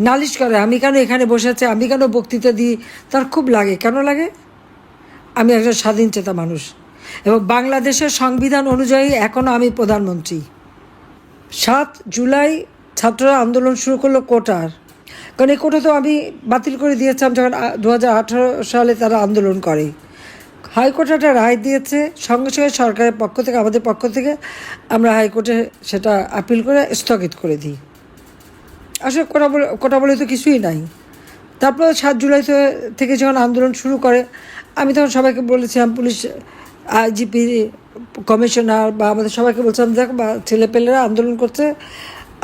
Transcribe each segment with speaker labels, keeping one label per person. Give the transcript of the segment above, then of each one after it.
Speaker 1: নালিশ করে, আমি কেন এখানে বসে আছি? আমি কেন বক্তৃতা দিই? তার খুব লাগে। কেন লাগে? আমি একজন স্বাধীন চেতা মানুষ এবং বাংলাদেশের সংবিধান অনুযায়ী এখনও আমি প্রধানমন্ত্রী। সাত জুলাই ছাত্ররা আন্দোলন শুরু করল কোটার। কারণ এই কোটা তো আমি বাতিল করে দিয়েছিলাম যখন দু হাজার আঠারো সালে তারা আন্দোলন করে। হাইকোর্ট একটা রায় দিয়েছে। সঙ্গে সঙ্গে সরকারের পক্ষ থেকে, আমাদের পক্ষ থেকে আমরা হাইকোর্টে সেটা আপিল করে স্থগিত করে দিই। আসলে কোটা বলে কোটা বলে তো কিছুই নাই। তারপর সাত জুলাই থেকে যখন আন্দোলন শুরু করে, আমি তখন সবাইকে বলেছিলাম পুলিশ, আইজিপি, কমিশনার বা আমাদের সবাইকে বলছিলাম দেখ বা ছেলেপেলেরা আন্দোলন করছে।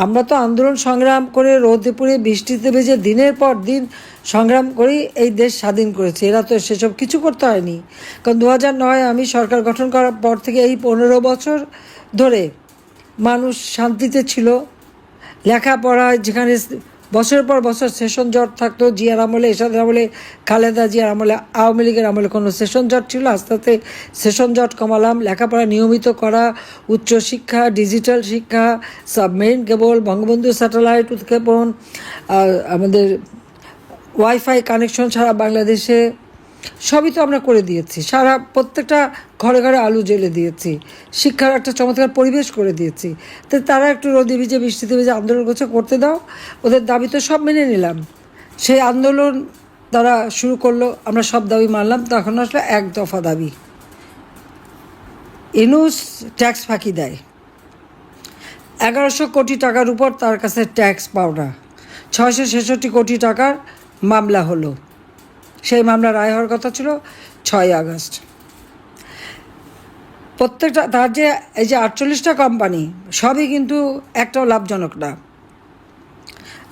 Speaker 1: আমরা তো আন্দোলন সংগ্রাম করে রোদে পুড়ে বৃষ্টিতে ভেজে দিনের পর দিন সংগ্রাম করেই এই দেশ স্বাধীন করেছে। এরা তো সেসব কিছু করতে হয়নি। কারণ দু হাজার নয় আমি সরকার গঠন করার পর থেকে এই পনেরো বছর ধরে মানুষ শান্তিতে ছিল। লেখাপড়ায় যেখানে বছরের পর বছর সেশন জট থাকতো, জিয়ার আমলে, এরশাদের আমলে, খালেদা জিয়ার আমলে, আওয়ামী লীগের আমলে কোনো সেশন জট ছিল। আস্তে আস্তে সেশন জট কমালাম। লেখাপড়া নিয়মিত করা উচ্চশিক্ষা ডিজিটাল শিক্ষা, সাবমেরিন কেবল, বঙ্গবন্ধু স্যাটেলাইট উৎক্ষেপণ আমাদের ওয়াইফাই কানেকশন ছাড়া বাংলাদেশে সবই তো আমরা করে দিয়েছি। সারা প্রত্যেকটা ঘরে ঘরে আলু জেলে দিয়েছি। শিক্ষার একটা চমৎকার পরিবেশ করে দিয়েছি। তো তারা একটু রোদে ভিজে, বৃষ্টিতে ভিজে আন্দোলন করছে, করতে দাও। ওদের দাবি তো সব মেনে নিলাম। সেই আন্দোলন তারা শুরু করল, আমরা সব দাবি মানলাম। তখন আসলে এক দফা দাবি। ইনুস ট্যাক্স ফাঁকি দেয়। এগারোশো কোটি টাকার উপর তার কাছে ট্যাক্স পাওনা। ছয়শো ছেষট্টি কোটি টাকার মামলা হলো। সেই মামলা রায় হওয়ার কথা ছিল ছয় আগস্ট। প্রত্যেকটা তার যে এই যে আটচল্লিশটা কোম্পানি সবই কিন্তু একটাও লাভজনক না।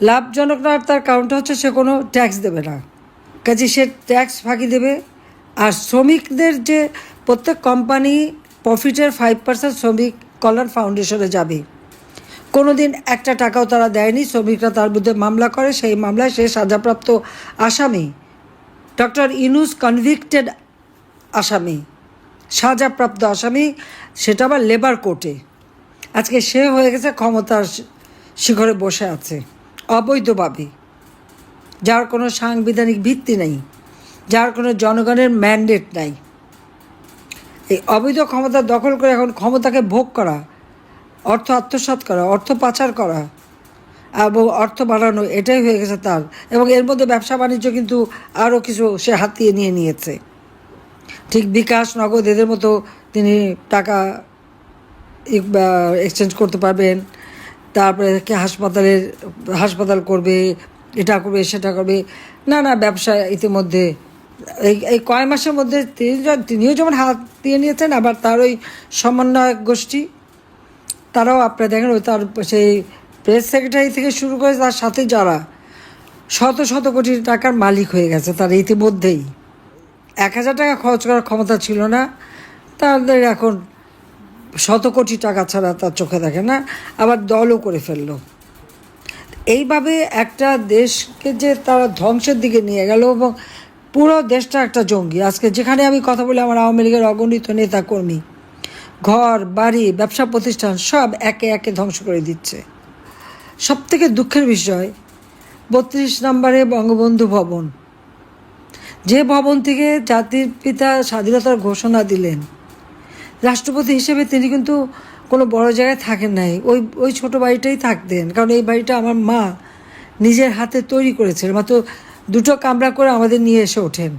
Speaker 1: লাভজনক না তার কারণটা হচ্ছে সে কোনো ট্যাক্স দেবে না। কাজে সে ট্যাক্স ফাঁকি দেবে। আর শ্রমিকদের যে প্রত্যেক কোম্পানি প্রফিটের ফাইভ পার্সেন্ট শ্রমিক কল্যাণ ফাউন্ডেশনে যাবে। কোনো দিন একটা টাকাও তারা দেয়নি, শ্রমিকরা তার বিরুদ্ধে মামলা করে, সেই মামলায় সে সাজাপ্রাপ্ত আসামি। ডক্টর ইনুস কনভিক্টেড আসামি, সাজাপ্রাপ্ত আসামি, সেটা আবার লেবার কোর্টে আজকে সে হয়ে গেছে ক্ষমতার শিখরে বসে আছে, অবৈধভাবে। যার কোনো সাংবিধানিক ভিত্তি নেই, যার কোনো জনগণের ম্যান্ডেট নাই। এই অবৈধ ক্ষমতা দখল করে এখন ক্ষমতাকে ভোগ করা, অর্থ আত্মসাৎ করা, অর্থ পাচার করা এবং অর্থ বাড়ানো, এটাই হয়ে গেছে তার। এবং এর মধ্যে ব্যবসা বাণিজ্য কিন্তু আরও কিছু সে হাতিয়ে নিয়ে নিয়েছে। ঠিক বিকাশ, নগদ, এদের মতো তিনি টাকা এক্সচেঞ্জ করতে পারবেন। তারপরে কি হাসপাতালের, হাসপাতাল করবে, এটা করবে, সেটা করবে। না না ব্যবসা ইতিমধ্যে। এই এই কয় মাসের মধ্যে তিনি তিনিও যেমন হাত দিয়ে নিয়েছেন, আবার তার ওই সমন্বয়ক গোষ্ঠী, তারাও আপনারা দেখেন ওই তার সেই প্রেস সেক্রেটারি থেকে শুরু করে তার সাথে যারা শত শত কোটি টাকার মালিক হয়ে গেছে তার ইতিমধ্যেই। এক হাজার টাকা খরচ করার ক্ষমতা ছিল না। তাদের এখন শত কোটি টাকা ছাড়া তার চোখে দেখে না। আবার দলও করে ফেলল। এইভাবে একটা দেশকে যে তারা ধ্বংসের দিকে নিয়ে গেল এবং পুরো দেশটা একটা জঙ্গি। আজকে যেখানে আমি কথা বলি আমার আওয়ামী লীগের অগণিত নেতা কর্মী ঘর, বাড়ি, ব্যবসা প্রতিষ্ঠান সব একে একে ধ্বংস করে দিচ্ছে। সব থেকে দুঃখের বিষয়, বত্রিশ নম্বরে বঙ্গবন্ধু ভবন। যে ভবন থেকে জাতির পিতা স্বাধীনতার ঘোষণা দিলেন, রাষ্ট্রপতি হিসেবে তিনি কিন্তু কোনো বড় জায়গায় থাকেন নাই। ওই ওই ছোট বাড়িটাই থাকতেন। কারণ এই বাড়িটা আমার মা নিজের হাতে তৈরি করেছিলেন। মাত্র দুটো কামরা করে আমাদের নিয়ে এসে ওঠেন।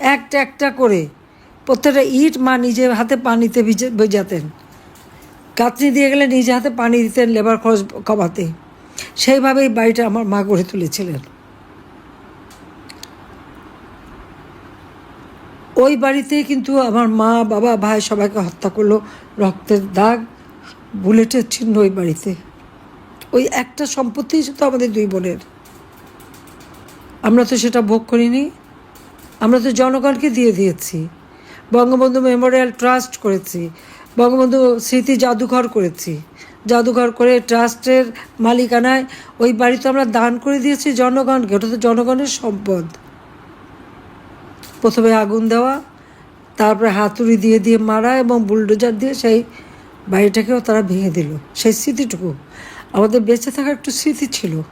Speaker 1: একটা একটা করে প্রত্যেকটা ইট মা নিজের হাতে পানিতে ভিজে, ভেজাতেন। কাতনি দিয়ে গেলে নিজে হাতে পানি দিতেন লেবার খরচ কমাতে। সেইভাবেই বাড়িটা আমার মা গড়ে তুলেছিলেন। ওই বাড়িতে কিন্তু আমার মা, বাবা, ভাই সবাইকে হত্যা করল রক্তের দাগ, বুলেটের চিহ্ন ওই বাড়িতে। ওই একটা সম্পত্তি তো আমাদের দুই বোনের। আমরা তো সেটা ভোগ করিনি। আমরা তো জনগণকে দিয়ে দিয়েছি। বঙ্গবন্ধু মেমোরিয়াল ট্রাস্ট করেছি। বঙ্গবন্ধু স্মৃতি জাদুঘর করেছি। জাদুঘর করে ট্রাস্টের মালিকানায় ওই বাড়ি তো আমরা দান করে দিয়েছি জনগণকে। ওটা তো জনগণের সম্পদ। প্রথমে আগুন দেওয়া, তারপরে হাতুড়ি দিয়ে দিয়ে মারা এবং বুলডোজার দিয়ে সেই বাড়িটাকেও তারা ভেঙে দিল। সেই স্মৃতিটুকু। আমাদের বেঁচে থাকার একটু স্মৃতি ছিল।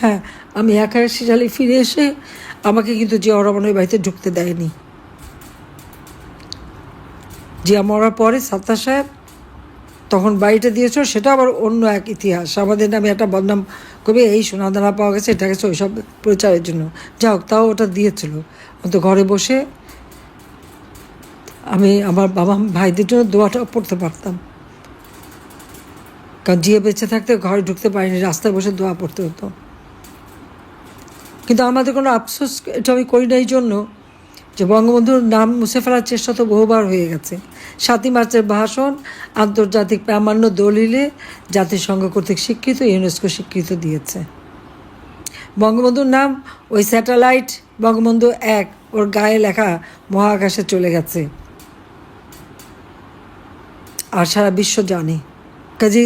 Speaker 1: হ্যাঁ আমি একা এসে জালি ফিরে এসে আমাকে কিন্তু জিয়া রহমানের বাড়িতে ঢুকতে দেয়নি। জিয়া মরার পরে সাত্তার সাহেব তখন বাড়িটা দিয়েছ, সেটা আবার অন্য এক ইতিহাস। আমাদের নামে একটা বদনাম করবে, এই সোনাদানা পাওয়া গেছে, এটা গেছে, ওইসব প্রচারের জন্য। যা হোক, তাও ওটা দিয়েছিল। অন্ত ঘরে বসে আমি আমার বাবা, ভাইদের জন্য দোয়াটা পড়তে পারতাম। কারণ জিয়ে বেঁচে থাকতে ঘরে ঢুকতে পারিনি, রাস্তায় বসে দোয়া পড়তে হতো। কিন্তু আমাদের কোনো আফসোস, এটা আমি করি না এই জন্য। যে বঙ্গবন্ধুর নাম মুছে ফেলার চেষ্টা তো বহুবার হয়ে গেছে। সাতই মার্চের ভাষণ আন্তর্জাতিক প্রামাণ্য দলিলে জাতিসংঘ কর্তৃক স্বীকৃত, ইউনেস্কো স্বীকৃত দিয়েছে। বঙ্গবন্ধুর নাম ওই স্যাটেলাইট বঙ্গবন্ধু এক, ওর গায়ে লেখা মহাকাশে চলে গেছে। আর সারা বিশ্ব জানে। কাজে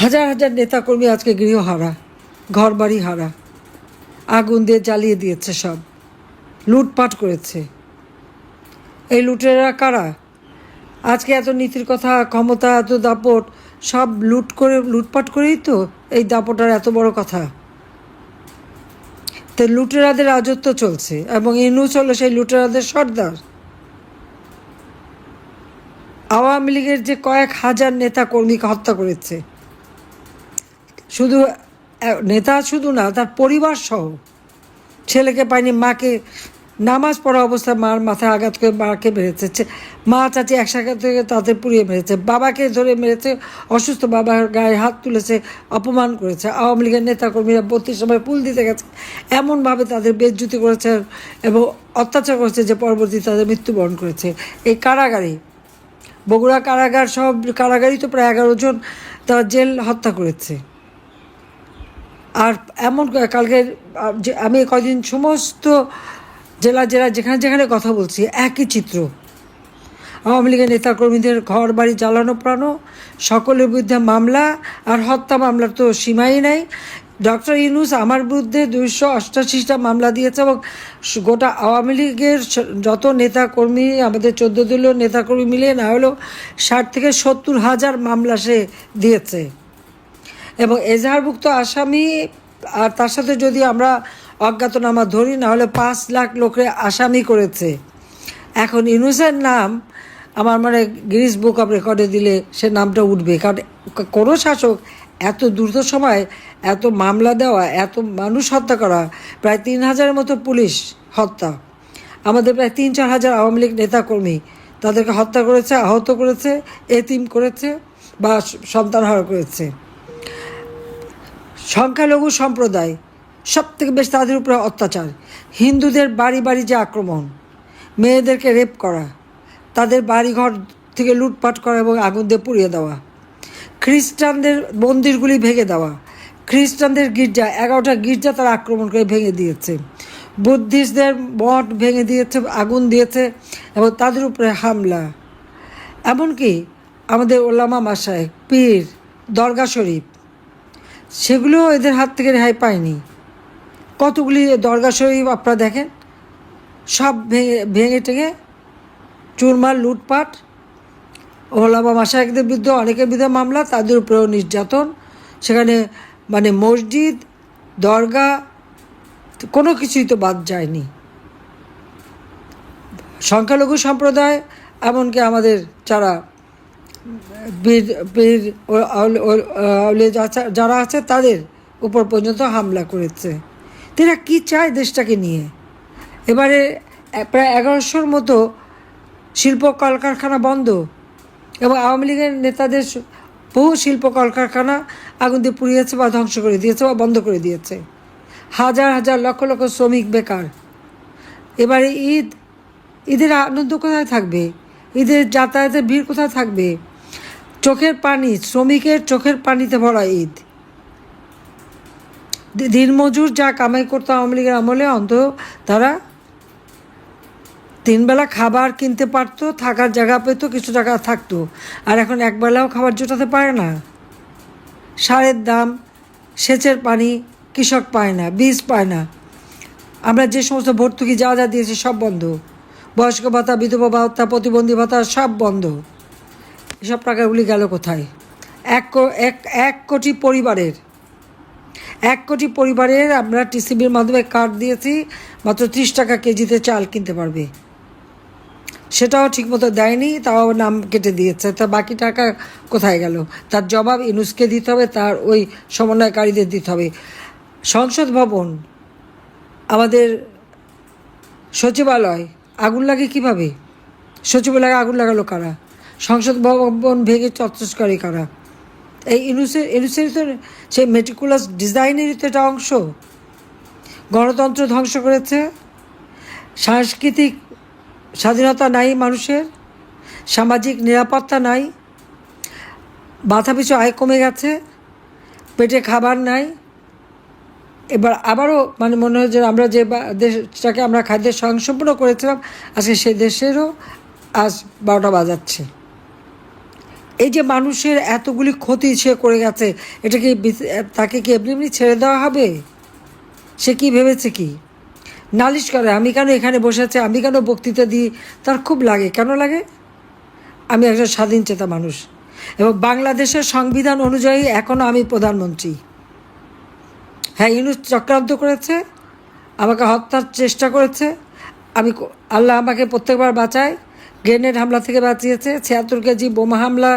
Speaker 1: হাজার হাজার নেতাকর্মী আজকে গৃহহারা ঘর বাড়ি হারা, আগুন দিয়ে জ্বালিয়ে দিয়েছে সব। লুটপাট করেছে। এই লুটেরা কারা? আজকে এত নীতির কথা, ক্ষমতা, এত দাপট, সব লুট করে, লুটপাট করেই তো এই দাপটার এত বড় কথা। তো লুটেরাদের রাজত্ব চলছে এবং ইনু চলো সেই লুটেরাদের সর্দার। আওয়ামী লীগের যে কয়েক হাজার নেতা কর্মীকে হত্যা করেছে। শুধু নেতা শুধু না, তার পরিবার সহ ছেলেকে পায়নি, মাকে নামাজ পড়া অবস্থায় মার মাথায় আঘাত করে মাকে মেরেছে। মা চাচি একসাথে থেকে তাদের পুড়িয়ে মেরেছে। বাবাকে ধরে মেরেছে, অসুস্থ বাবার গায়ে হাত তুলেছে, অপমান করেছে। আওয়ামী লীগের নেতাকর্মীরা বত্রিশ সময় পুল দিতে গেছে। এমনভাবে তাদের বেজ্জুতি করেছে এবং অত্যাচার করেছে যে পরবর্তী তাদের মৃত্যুবরণ করেছে। এই কারাগারে, বগুড়া কারাগার সব কারাগারই তো প্রায় এগারো জন তারা জেল হত্যা করেছে। আর এমন কালকে আমি কদিন সমস্ত জেলা জেলা, যেখানে যেখানে কথা বলছি, একই চিত্র। আওয়ামী লীগের নেতাকর্মীদের ঘর বাড়ি জ্বালানো প্রাণ সকলের বিরুদ্ধে মামলা আর হত্যা মামলার তো সীমাই নাই। ডক্টর ইউনুস আমার বিরুদ্ধে দুইশো অষ্টাশিটা মামলা দিয়েছে এবং গোটা আওয়ামী লীগের যত নেতাকর্মী, আমাদের চোদ্দ দলীয় নেতাকর্মী মিলিয়ে না হলেও ষাট থেকে সত্তর হাজার মামলা সে দিয়েছে। এবং এজাহারভুক্ত আসামি, আর তার সাথে যদি আমরা অজ্ঞাতনামা ধরি না হলে পাঁচ লাখ লোকে আসামি করেছে। এখন ইউনুসের নাম আমার মানে গিরিস বুক অফ রেকর্ডে দিলে সে নামটা উঠবে। কারণ কোনো শাসক এত দ্রুত সময় এত মামলা দেওয়া, এত মানুষ হত্যা করা, প্রায় তিন হাজারের মতো পুলিশ হত্যা। আমাদের প্রায় তিন চার হাজার আওয়ামী লীগ নেতাকর্মী তাদেরকে হত্যা করেছে, আহত করেছে, এতিম করেছে বা সন্তান সন্তানহারা করেছে। সংখ্যালঘু সম্প্রদায় সব থেকে বেশি তাদের উপরে অত্যাচার। হিন্দুদের বাড়ি বাড়ি যে আক্রমণ, মেয়েদেরকে রেপ করা, তাদের বাড়িঘর থেকে লুটপাট করা এবং আগুন দিয়ে পুড়িয়ে দেওয়া, খ্রিস্টানদের মন্দিরগুলি ভেঙে দেওয়া, খ্রিস্টানদের গির্জা, এগারোটা গির্জা তারা আক্রমণ করে ভেঙে দিয়েছে। বুদ্ধিস্টদের মঠ ভেঙে দিয়েছে, আগুন দিয়েছে এবং তাদের উপরে হামলা। এমনকি আমাদের ওলামা মাসায় পীর, দরগা শরীফ, সেগুলোও এদের হাত থেকে রেহাই পায়নি। কতগুলি দরগা শরীফ আপনারা দেখেন? সব ভেঙে ভেঙে টেঙে চুরমার, লুটপাট, ওলামা মাসায়কদের বিরুদ্ধে, অনেকের বিরুদ্ধে মামলা, তাদের উপরেও নির্যাতন। সেখানে মানে মসজিদ, দরগা, কোনো কিছুই তো বাদ যায়নি। সংখ্যালঘু সম্প্রদায়, এমনকি আমাদের যারা বীর বীর যারা আছে, তাদের উপর পর্যন্ত হামলা করেছে। তারা কি চায় দেশটাকে নিয়ে? এবারে প্রায় এগারোশোর মতো শিল্প কলকারখানা বন্ধ এবং আওয়ামী লীগের নেতাদের বহু শিল্প কলকারখানা আগুন দিয়ে পুড়িয়েছে বা ধ্বংস করে দিয়েছে বা বন্ধ করে দিয়েছে। হাজার হাজার লক্ষ লক্ষ শ্রমিক বেকার। এবারে ঈদ, ঈদের আনন্দ কোথায় থাকবে? ঈদের যাতায়াতের ভিড় কোথায় থাকবে? চোখের পানি, শ্রমিকের চোখের পানিতে ভরা ঈদ। দিনমজুর যা কামাই করতো আওয়ামী লীগের আমলে অন্ত তারা তিনবেলা খাবার কিনতে পারতো, থাকার জায়গা পেতো, কিছু টাকা থাকতো। আর এখন একবেলাও খাবার জোটাতে পারে না। সারের দাম, সেচের পানি কৃষক পায় না, বীজ পায় না। আমরা যে সমস্ত ভর্তুকি যা যা দিয়েছি সব বন্ধ। বয়স্ক ভাতা, বিধবা ভাতা, প্রতিবন্ধী ভাতা সব বন্ধ। এসব টাকাগুলি গেল কোথায়? এক এক কোটি পরিবারের এক কোটি পরিবারের আমরা টিসিবির মাধ্যমে কার্ড দিয়েছি, মাত্র ত্রিশ টাকা কেজিতে চাল কিনতে পারবে। সেটাও ঠিকমতো দেয়নি, তাও নাম কেটে দিয়েছে। তা বাকি টাকা কোথায় গেল? তার জবাব ইনুসকে দিতে হবে, তার ওই সমন্বয়কারীদের দিতে হবে। সংসদ ভবন, আমাদের সচিবালয়, আগুন লাগে কীভাবে? সচিবালয়ে আগুন লাগালো কারা? সংসদ ভবন ভেঙে করে কারা? এই ইনুসের তো সেই মেটিকুলাস ডিজাইনেরই তো এটা অংশ। গণতন্ত্র ধ্বংস করেছে। সাংস্কৃতিক স্বাধীনতা নাই মানুষের। সামাজিক নিরাপত্তা নাই। মাথা পিছু আয় কমে গেছে। পেটে খাবার নাই। এবার আবারও মানে মনে হয় যে আমরা যে দেশটাকে আমরা খাদ্যের স্বয়ংসম্পূর্ণ করেছিলাম, আজকে সেই দেশেরও আজ বারোটা বাজাচ্ছে। এই যে মানুষের এতগুলি ক্ষতি সে করে গেছে, এটা কি তাকে কি এমনি এমনি ছেড়ে দেওয়া হবে? সে কি ভেবেছে কি? নালিশ করে, আমি কেন এখানে বসে আছি, আমি কেন বক্তৃতা দিই? তার খুব লাগে। কেন লাগে? আমি একজন স্বাধীন চেতা মানুষ এবং বাংলাদেশের সংবিধান অনুযায়ী এখনও আমি প্রধানমন্ত্রী। হ্যাঁ ইউনুস চক্রান্ত করেছে, আমাকে হত্যার চেষ্টা করেছে, আমি আল্লাহ আমাকে প্রত্যেকবার বাঁচায় গ্রেনেড হামলা থেকে বাঁচিয়েছে, ছিয়াত্তর কেজি বোমা হামলা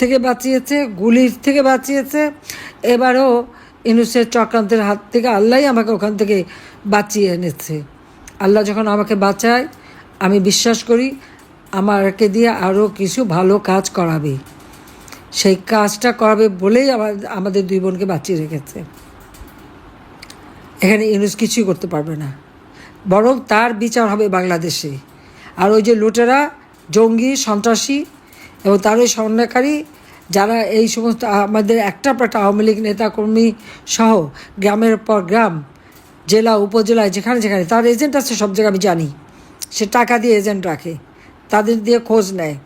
Speaker 1: থেকে বাঁচিয়েছে গুলির থেকে বাঁচিয়েছে। এবারও ইনুসের চক্রান্তের হাত থেকে আল্লাহই আমাকে ওখান থেকে বাঁচিয়ে এনেছে। আল্লাহ যখন আমাকে বাঁচায়, আমি বিশ্বাস করি আমাকে দিয়ে আরও কিছু ভালো কাজ করাবে। সেই কাজটা করাবে বলেই আমাদের দুই বোনকে বাঁচিয়ে রেখেছে। এখানে ইউনুস কিছুই করতে পারবে না। বরং তার বিচার হবে বাংলাদেশে। আর ওই যে লুটেরা সন্ত্রাসী এবং তার ওই সমন্বয়কারী যারা এই সমস্ত আমাদের একটা পাটা আওয়ামী লীগ নেতাকর্মী সহ গ্রামের পর গ্রাম, জেলা, উপজেলায়, যেখানে যেখানে, তার এজেন্ট আছে সব জায়গায় আমি জানি। সে টাকা দিয়ে এজেন্ট রাখে, তাদের দিয়ে খোঁজ নেয়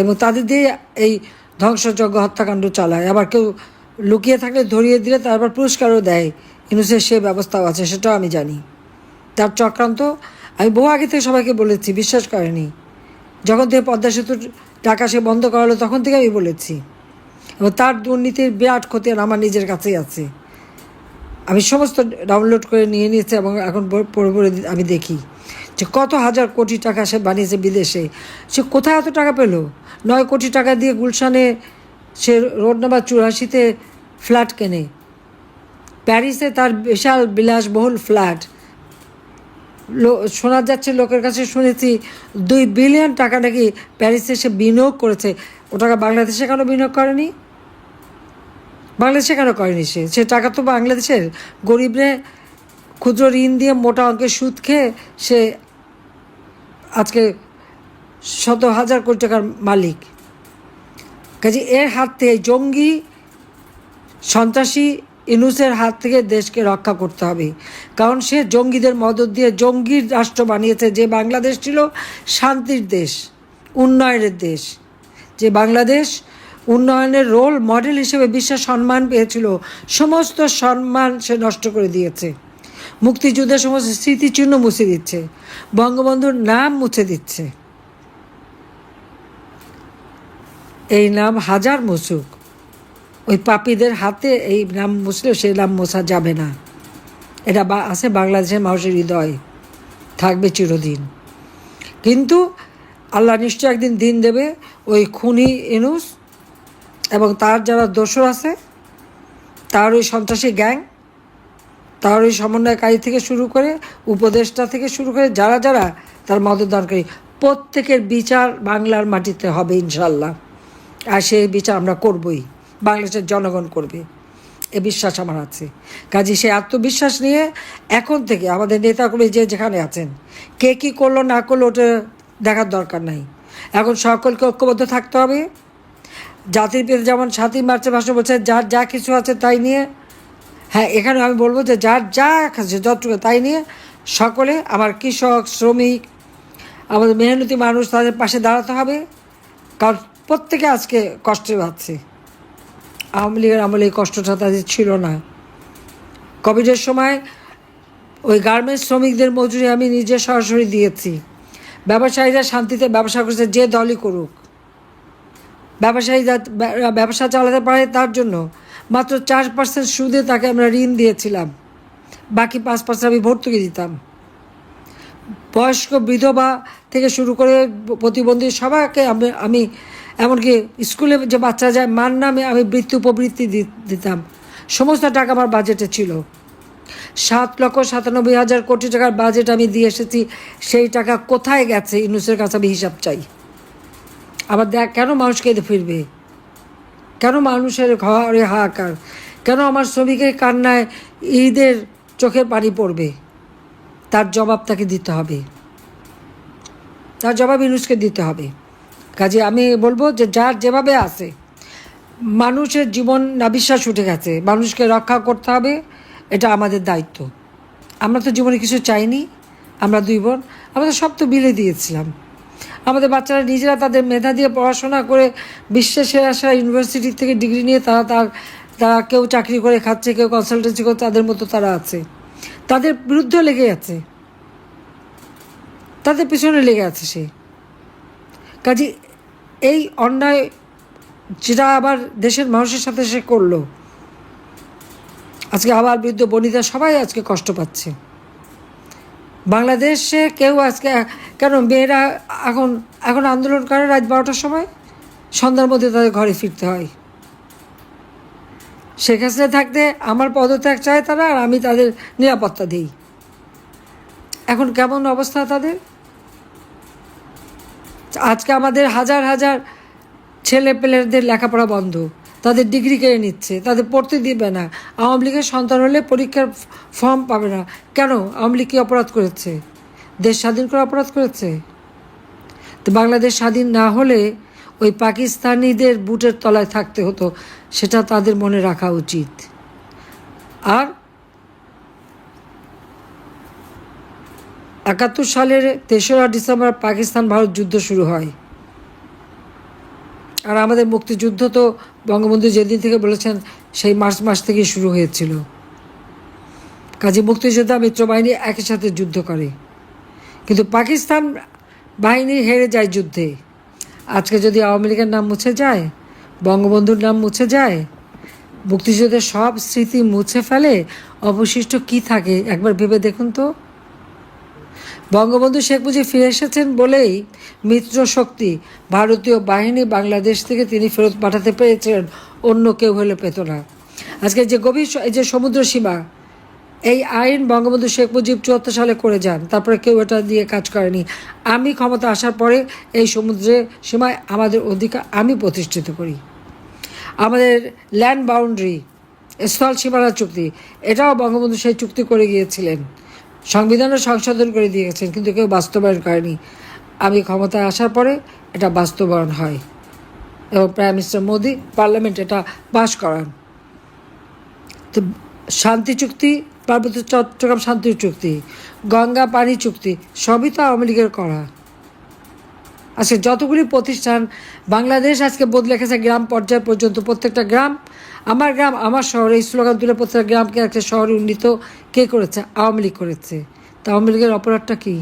Speaker 1: এবং তাদের দিয়ে এই ধ্বংসযজ্ঞ হত্যাকাণ্ড চালায়। আবার কেউ লুকিয়ে থাকলে, ধরিয়ে দিলে, তারপর পুরস্কারও দেয় ইউনুসের সে ব্যবস্থাও আছে, সেটাও আমি জানি। তার চক্রান্ত, আমি বহু আগে থেকে সবাইকে বলেছি, বিশ্বাস করেনি। যখন থেকে পদ্মা সেতুর টাকা সে বন্ধ করালো, তখন থেকে আমি বলেছি। এবং তার দুর্নীতির বিরাট ক্ষতি আর আমার নিজের কাছেই আছে। আমি সমস্ত ডাউনলোড করে নিয়ে নিয়েছি এবং এখন পড়ে পড়ে আমি দেখি যে কত হাজার কোটি টাকা সে বানিয়েছে বিদেশে। সে কোথায় এত টাকা পেল? নয় কোটি টাকা দিয়ে গুলশানে সে রোড নাম্বার চুরাশিতে ফ্ল্যাট কেনে। প্যারিসে তার বিশাল, বিলাসবহুল ফ্ল্যাট। শোনা যাচ্ছে, লোকের কাছে শুনেছি দুই বিলিয়ন টাকা নাকি প্যারিসে সে বিনিয়োগ করেছে। ও টাকা বাংলাদেশে কেন বিনিয়োগ করেনি? বাংলাদেশে কেন করেনি সে? সে টাকা তো বাংলাদেশের। গরিবরে ক্ষুদ্র ঋণ দিয়ে মোটা অঙ্কের সুদ খেয়ে সে আজকে শত হাজার কোটি টাকার মালিক। কাজে এর হাত থেকে জঙ্গি, সন্ত্রাসী ইনুসের হাত থেকে দেশকে রক্ষা করতে হবে। কারণ সে জঙ্গিদের মদত দিয়ে জঙ্গির রাষ্ট্র বানিয়েছে, যে বাংলাদেশ ছিল শান্তির দেশ, উন্নয়নের দেশ। যে বাংলাদেশ উন্নয়নের রোল মডেল হিসেবে বিশ্ব সম্মান পেয়েছিল, সমস্ত সম্মান সে নষ্ট করে দিয়েছে। মুক্তিযুদ্ধের সমস্ত স্মৃতিচিহ্ন মুছে দিচ্ছে, বঙ্গবন্ধুর নাম মুছে দিচ্ছে। এই নাম হাজার মুসুক। ওই পাপীদের হাতে এই নাম মুছলে সেই নাম মোছা যাবে না। এটা বা, আছে বাংলাদেশের মানুষের হৃদয়। থাকবে চিরদিন। কিন্তু আল্লাহ নিশ্চয় একদিন দিন দেবে ওই খুনি ইনুস এবং তার যারা দোষর আছে, তার ওই সন্ত্রাসী গ্যাং, তার ওই সমন্বয়কারী থেকে শুরু করে উপদেষ্টা থেকে শুরু করে যারা যারা তার মদতদানকারী প্রত্যেকের বিচার বাংলার মাটিতে হবে ইনশাল্লাহ আর সেই বিচার আমরা করবই। বাংলাদেশের জনগণ করবে। এ বিশ্বাস আমার আছে। কাজে সে আত্মবিশ্বাস নিয়ে এখন থেকে আমাদের নেতাগুলি যে যেখানে আছেন, কে কী করল না করল ওটা দেখার দরকার নাই। এখন সকলকে ঐক্যবদ্ধ থাকতে হবে। জাতির পিতা যেমন সাতই মার্চে ভাষণ বলছে, যার যা কিছু আছে তাই নিয়ে হ্যাঁ এখানে আমি বলব যে যার যা আছে যতটুকু তাই নিয়ে সকলে আমার কৃষক, শ্রমিক, আমাদের মেহনতি মানুষ তাদের পাশে দাঁড়াতে হবে। কারণ প্রত্যেকে আজকে কষ্টে পাচ্ছে আওয়ামী লীগের আমলে এই কষ্টটা তাদের ছিল না। কোভিডের সময় ওই গার্মেন্টস শ্রমিকদের মজুরি আমি নিজে সরাসরি দিয়েছি। ব্যবসায়ীরা শান্তিতে ব্যবসা করছে, যে দলই করুক। ব্যবসায়ীরা ব্যবসা চালাতে পারে তার জন্য। মাত্র চার পার্সেন্ট সুদে তাকে আমরা ঋণ দিয়েছিলাম। বাকি পাঁচ পার্সেন্ট আমি ভর্তুকি দিতাম। বয়স্ক বিধবা থেকে শুরু করে প্রতিবন্ধী সবাইকে আমি আমি এমনকি স্কুলে যে বাচ্চা যায়, মার নামে আমি বৃত্তি উপবৃত্তি দিতাম। সমস্ত টাকা আমার বাজেটে ছিল। সাত লক্ষ সাতানব্বই হাজার কোটি টাকার বাজেট আমি দিয়ে এসেছি। সেই টাকা কোথায় গেছে? ইউনুসের কাছে আমি হিসাব চাই। আবার দেখ, কেন মানুষ কেঁদে ফিরবে? কেন মানুষের ঘরে হাহাকার? কেন আমার শ্রমিকের কান্নায় ঈদের চোখের পানি পড়বে? তার জবাব তাকে দিতে হবে। তার জবাব ইউনুসকে দিতে হবে। কাজে আমি বলব যে যার যেভাবে আছে, মানুষের জীবন নাবিশ্বাস উঠে গেছে, মানুষকে রক্ষা করতে হবে, এটা আমাদের দায়িত্ব। আমরা তো জীবনে কিছু চাইনি, আমরা দুই বোন আমাদের সব তো বিলে দিয়েছিলাম। আমাদের বাচ্চারা নিজেরা তাদের মেধা দিয়ে পড়াশোনা করে বিশ্বের সেরা সেরা ইউনিভার্সিটি থেকে ডিগ্রি নিয়ে তারা তার, তারা কেউ চাকরি করে খাচ্ছে, কেউ কনসালটেন্সি করে, তাদের মতো তারা আছে। তাদের বিরুদ্ধে লেগে আছে। তাদের পিছনে লেগে আছে সে। কাজে এই অন্যায় যেটা আবার দেশের মানুষের সাথে সে করল, আজকে আবার বৃদ্ধ বনিতা সবাই আজকে কষ্ট পাচ্ছে। বাংলাদেশে কেউ আজকে, কেন মেয়েরা এখন এখন আন্দোলন করে রাত বারোটার সময়? সন্ধ্যার মধ্যে তাদের ঘরে ফিরতে হয়। শেখ হাসিনা থাকতে আমার পদত্যাগ চায় তারা আর আমি তাদের নিরাপত্তা দিই। এখন কেমন অবস্থা তাদের? আজকে আমাদের হাজার হাজার ছেলে পেলেদের লেখাপড়া বন্ধ। তাদের ডিগ্রি কেড়ে নিচ্ছে, তাদের পড়তে দিবে না। আওয়ামী লীগের সন্তান হলে পরীক্ষার ফর্ম পাবে না। কেন? আওয়ামী লীগ কী অপরাধ করেছে? দেশ স্বাধীন করে অপরাধ করেছে? তো বাংলাদেশ স্বাধীন না হলে ওই পাকিস্তানিদের বুটের তলায় থাকতে হতো, সেটা তাদের মনে রাখা উচিত। আর একাত্তর সালের তেসরা ডিসেম্বর পাকিস্তান ভারত যুদ্ধ শুরু হয়। আর আমাদের মুক্তিযুদ্ধ তো বঙ্গবন্ধু যেদিন থেকে বলেছেন, সেই মার্চ মাস থেকেই শুরু হয়েছিল। কাজে মুক্তিযোদ্ধা মিত্র বাহিনী একই সাথে যুদ্ধ করে। কিন্তু পাকিস্তান বাহিনী হেরে যায় যুদ্ধে। আজকে যদি আওয়ামী লীগের নাম মুছে যায়, বঙ্গবন্ধুর নাম মুছে যায়, মুক্তিযুদ্ধের সব স্মৃতি মুছে ফেলে অবশিষ্ট কি থাকে একবার ভেবে দেখুন তো। বঙ্গবন্ধু শেখ মুজিব ফিরে এসেছেন বলেই মিত্র শক্তি ভারতীয় বাহিনী বাংলাদেশ থেকে তিনি ফেরত পাঠাতে পেরেছিলেন, অন্য কেউ হলে পেত না। আজকে যে গভীর এই যে সমুদ্র সীমা, এই আইন বঙ্গবন্ধু শেখ মুজিব চুয়াত্তর সালে করে যান, তারপরে কেউ এটা দিয়ে কাজ করেনি। আমি ক্ষমতা আসার পরে এই সমুদ্রের সীমায় আমাদের অধিকার আমি প্রতিষ্ঠিত করি। আমাদের ল্যান্ড বাউন্ডারি স্থল সীমানা চুক্তি, এটাও বঙ্গবন্ধু সেই চুক্তি করে গিয়েছিলেন। সংবিধানও সংশোধন করে দিয়ে গেছেন কিন্তু কেউ বাস্তবায়ন করেনি। আমি ক্ষমতায় আসার পরে এটা বাস্তবায়ন হয়। এবং প্রাইম মিনিস্টার মোদি পার্লামেন্ট এটা পাশ করান। তো শান্তি চুক্তি, পার্বত্য চট্টগ্রাম শান্তি চুক্তি, গঙ্গা পানি চুক্তি, সবই তো আওয়ামী লীগের করা। আজকে যতগুলি প্রতিষ্ঠান, বাংলাদেশ আজকে বদলে গেছে গ্রাম পর্যায় পর্যন্ত, প্রত্যেকটা গ্রাম আমার গ্রাম, আমার শহরে এই স্লোগান তুলে প্রত্যেকটা গ্রামকে একটা শহরে উন্নীত কে করেছে? আওয়ামী লীগ করেছে। তা আওয়ামী লীগের অপরাধটা কী?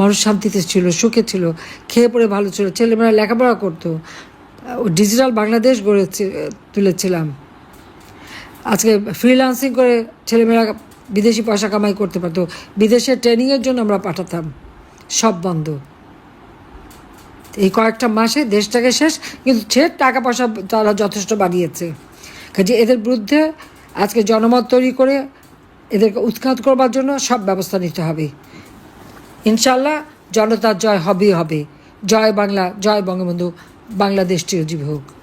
Speaker 1: মানুষ শান্তিতে ছিল, সুখে ছিল, খেয়ে পড়ে ভালো ছিল, ছেলেমেয়েরা লেখাপড়া করতো। ডিজিটাল বাংলাদেশ গড়ে তুলেছিলাম। আজকে ফ্রিল্যান্সিং করে ছেলেমেয়েরা বিদেশি পয়সা কামাই করতে পারতো। বিদেশে ট্রেনিংয়ের জন্য আমরা পাঠাতাম। সব বন্ধ। এই কয়েকটা মাসে দেশটাকে শেষ, কিন্তু সে টাকা পয়সা তারা যথেষ্ট বাড়িয়েছে কাজে এদের বিরুদ্ধে আজকে জনমত তৈরি করে এদেরকে উৎখাত করবার জন্য সব ব্যবস্থা নিতে হবে। ইনশাল্লাহ জনতার জয় হবেই হবে। জয় বাংলা, জয় বঙ্গবন্ধু, বাংলাদেশ চিরজীবী হোক।